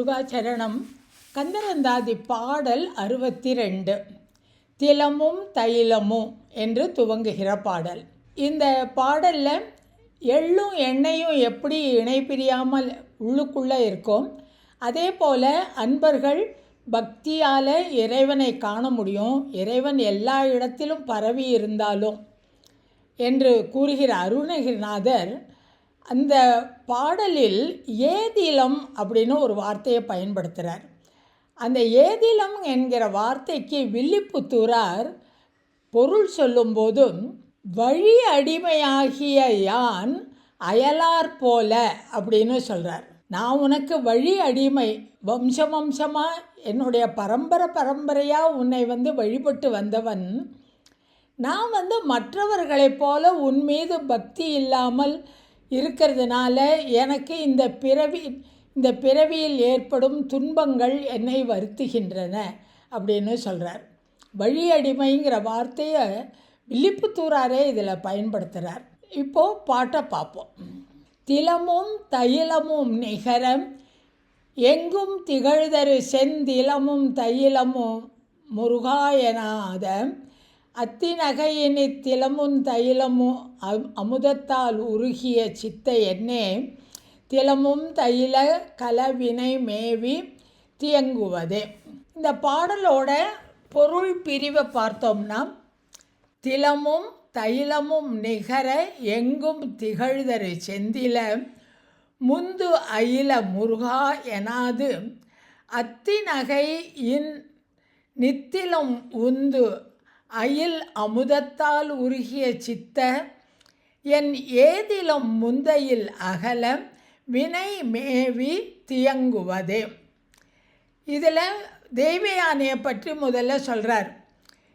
முருகாச்சரணம். கந்தரந்தாதி பாடல் அறுபத்தி ரெண்டு திலமும் தைலமும் என்று துவங்குகிற பாடல். இந்த பாடலில் எள்ளும் எண்ணெயும் எப்படி இணை பிரியாமல் உள்ளுக்குள்ளே இருக்கும்? அதே போல் அன்பர்கள் பக்தியால் இறைவனை காண முடியும். இறைவன் எல்லா இடத்திலும் பரவி இருந்தாலும் என்று கூறுகிற அருணகிரிநாதர் அந்த பாடலில் ஏதிலம் அப்படின்னு ஒரு வார்த்தையை பயன்படுத்துகிறார் அந்த ஏதிலம் என்கிற வார்த்தைக்கு வில்லிப்புத்தூரார் பொருள் சொல்லும்போதும் வழி அடிமையாகிய யான் அயலார் போல அப்படின்னு சொல்கிறார் நான் உனக்கு வழி அடிமை வம்ச வம்சமாக என்னுடைய பரம்பரை பரம்பரையாக உன்னை வந்து வழிபட்டு வந்தவன். நான் வந்து மற்றவர்களைப் போல உன் மீது பக்தி இல்லாமல் இருக்கிறதுனால எனக்கு இந்த பிறவி இந்த பிறவியில் ஏற்படும் துன்பங்கள் என்னை வருத்துகின்றன அப்படின்னு சொல்கிறார் வழி அடிமைங்கிற வார்த்தையை வில்லிப்புத்தூராரே இதில் பயன்படுத்துகிறார் இப்போது பாட்டை பார்ப்போம் திலமும் தைலமும் நிகரம் எங்கும் திகழ்தரு செந்திலமும் தைலமும் முருகாயனாத அத்திநகையினி திலமும் தைலமும் அமுதத்தால் உருகிய சித்த எண்ணே திலமும் தைல கலவினை மேவி தியங்குவதே. இந்த பாடலோட பொருள் பிரிவை பார்த்தோம்னா திலமும் தைலமும் நிகர எங்கும் திகழ்தரு செந்தில முந்து அயில முருகா எனாது அத்திநகை இன் நித்திலம் உந்து அயில் அமுதத்தால் உருகிய சித்த என் ஏதிலும் முந்தையில் அகல வினை மேவி தியங்குவதே. இதில் தெய்வயானையை பற்றி முதல்ல சொல்கிறார்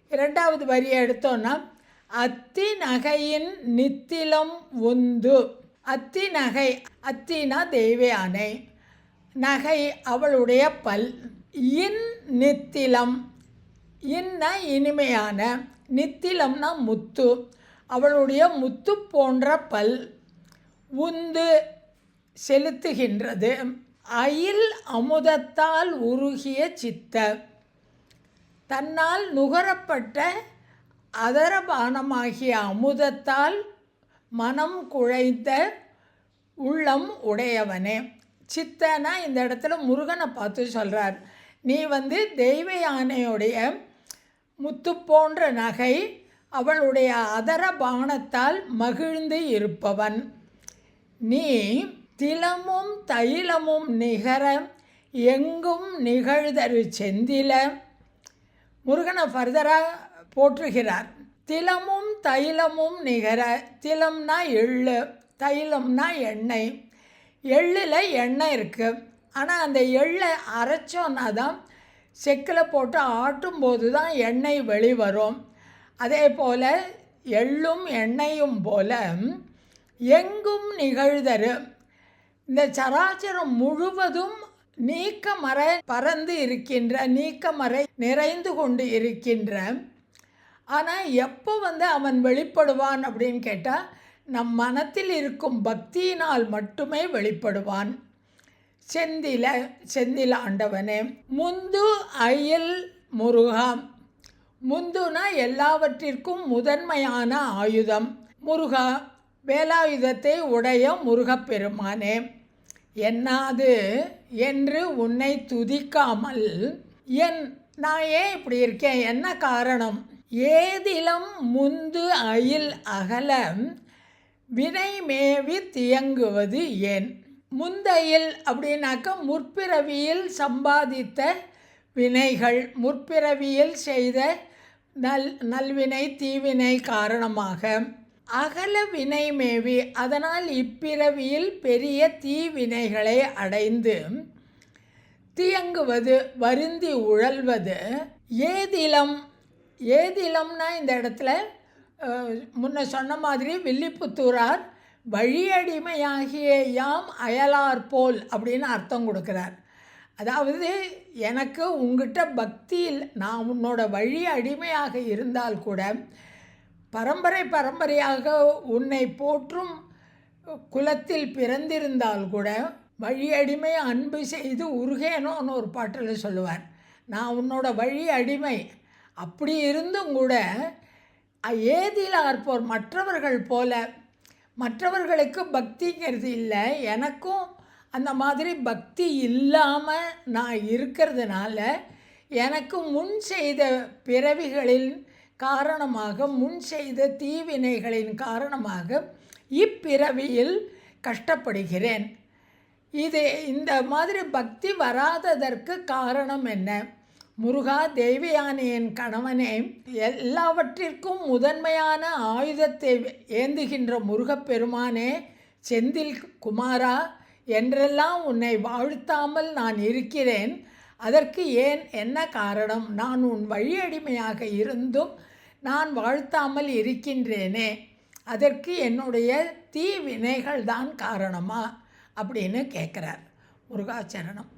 இரண்டாவது வரியை எடுத்தோன்னா அத்தி நகையின் நித்திலம் உந்து. அத்தி நகை அத்தினா தெய்வயானை நகை அவளுடைய பல். இன் நித்திலம். இன்ன இனிமையான நித்திலம்னா முத்து அவளுடைய முத்து போன்ற பல் உந்து செலுத்துகின்றது. அயில் அமுதத்தால் உருகிய சித்த தன்னால் நுகரப்பட்ட அதரபானமாகிய அமுதத்தால் மனம் குழைந்த உள்ளம் உடையவனே. சித்தனா இந்த இடத்துல முருகனை பார்த்து சொல்கிறார் நீ வந்து தெய்வ யானையுடைய முத்து போன்ற நகை அவளுடைய அதர பானத்தால் மகிழ்ந்து இருப்பவன். நீ திலமும் தைலமும் நிகர எங்கும் நிகழ்தரு செந்தில. முருகனை ஃபர்தராக போற்றுகிறார். திலமும் தைலமும் நிகர திலம்னா எள்ளு தைலம்னா எண்ணெய். எள்ளில் எண்ணெய் இருக்குது ஆனால் அந்த எள்ளை அரைச்சோன்னா தான் செக்கில் போட்டு ஆட்டும்போது தான் எண்ணெய் வெளிவரும் அதே போல் எள்ளும் எண்ணெயும் போல எங்கும் நிகழ்தரு. இந்த சராச்சரம் முழுவதும் நீக்கமறை பறந்து இருக்கின்ற நீக்கமறை நிறைந்து கொண்டு இருக்கின்ற. ஆனால் எப்போ வந்து அவன் வெளிப்படுவான் அப்படின்னு கேட்டால் நம் மனத்தில் இருக்கும் பக்தியினால் மட்டுமே வெளிப்படுவான். செந்தில செந்தில ஆண்டவனே முந்து அயில் முருகா முந்துனா எல்லாவற்றிற்கும் முதன்மையான ஆயுதம். முருகா வேலாயுதத்தை உடைய முருகப்பெருமானே என்னாது என்று உன்னை துதிக்காமல் என் நான் ஏன் இப்படி இருக்கேன்? என்ன காரணம்? ஏதிலும் முந்து அயில் அகல வினை மேவி தியங்குவது ஏன்? முந்தையில் அப்படின்னாக்க முற்பிறவியில் சம்பாதித்த வினைகள் முற்பிறவியில் செய்த நல் நல்வினை தீவினை காரணமாக. அகல வினை மேவி அதனால் இப்பிறவியில் பெரிய தீவினைகளை அடைந்து தியங்குவது வருந்தி உழல்வது. ஏதிலம் ஏதிலம்னா இந்த இடத்துல முன்ன சொன்ன மாதிரி வில்லிப்புத்தூரார் வழியடிமையாகிய யாம் அயலார் போல் அப்படின்னு அர்த்தம் கொடுக்குறார். அதாவது எனக்கு உங்ககிட்ட பக்தியில் நான் உன்னோட வழி அடிமையாக இருந்தால் கூட பரம்பரை பரம்பரையாக உன்னை போற்றும் குலத்தில் பிறந்திருந்தால் கூட வழி அடிமை அன்பு செய்து உருகேனோன்னு ஒரு பாட்டில் சொல்லுவார். நான் உன்னோட வழி அடிமை அப்படி இருந்தும் கூட ஏதில் ஆர்ப்போர் மற்றவர்கள் போல மற்றவர்களுக்கு பக்திங்கிறது இல்லை. எனக்கும் அந்த மாதிரி பக்தி இல்லாமல் நான் இருக்கிறதுனால எனக்கு முன் செய்த பிறவிகளின் காரணமாக முன் செய்த தீவினைகளின் காரணமாக இப்பிறவியில் கஷ்டப்படுகிறேன். இது இந்த மாதிரி பக்தி வராததற்கு காரணம் என்ன? முருகா தேவியானியின் கணவனே எல்லாவற்றிற்கும் முதன்மையான ஆயுதத்தை ஏந்துகின்ற முருகப்பெருமானே செந்தில் குமாரா என்றெல்லாம் உன்னை வாழ்த்தாமல் நான் இருக்கிறேன். அதற்கு ஏன் என்ன காரணம்? நான் உன் வழியடிமையாக இருந்தும் நான் வாழ்த்தாமல் இருக்கின்றேனே. அதற்கு என்னுடைய தீ வினைகள் தான் காரணமா? அப்படின்னு கேட்குறார் முருகாச்சரணம்.